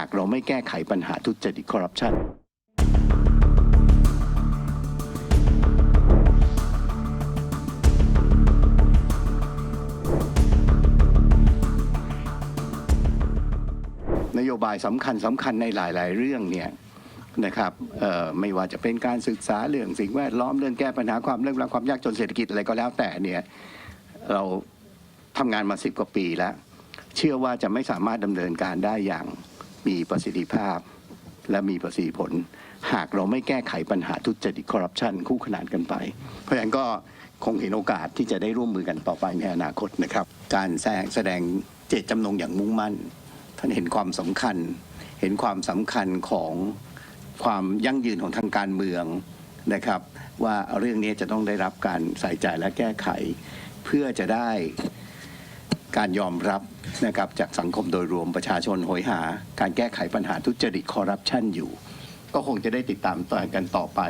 ากเราไม่แก้ไขปัญหาทุจริตคอร์รัปชันนโยบายสำคัญสำคัญในหลาย ๆ เรื่องเนี่ยนะครับไม่ว่าจะเป็นการศึกษาเรื่องสิ่งแวดล้อมเรื่องแก้ปัญหาความเรื่องราวความยากจนเศรษฐกิจอะไรก็แล้วแต่เนี่ยเราทำงานมาสิบกว่าปีแล้ว เชื่อว่าจะไม่สามารถดำเนินการได้อย่าง มีประสิทธิภาพและมีประสิทธิผล หากเราไม่แก้ไขปัญหาทุจริตคอร์รัปชันคู่ขนานกันไป เพราะฉะนั้นก็คงเห็นโอกาสที่จะได้ร่วมมือกันต่อไปในอนาคตนะครับ การแสดงแสดงเจตจำนงอย่างมุ่งมั่น ท่านเห็นความสำคัญ เห็นความสำคัญของความยั่งยืนของทางการเมืองนะครับ ว่าเรื่องนี้จะต้องได้รับการใส่ใจและแก้ไข เพื่อจะได้ การยอมรับนะครับจากสังคมโดยรวมประชาชนโหยหา การแก้ไขปัญหาทุจริตคอร์รัปชันอยู่ ก็คงจะได้ติดตามต่อกันต่อไป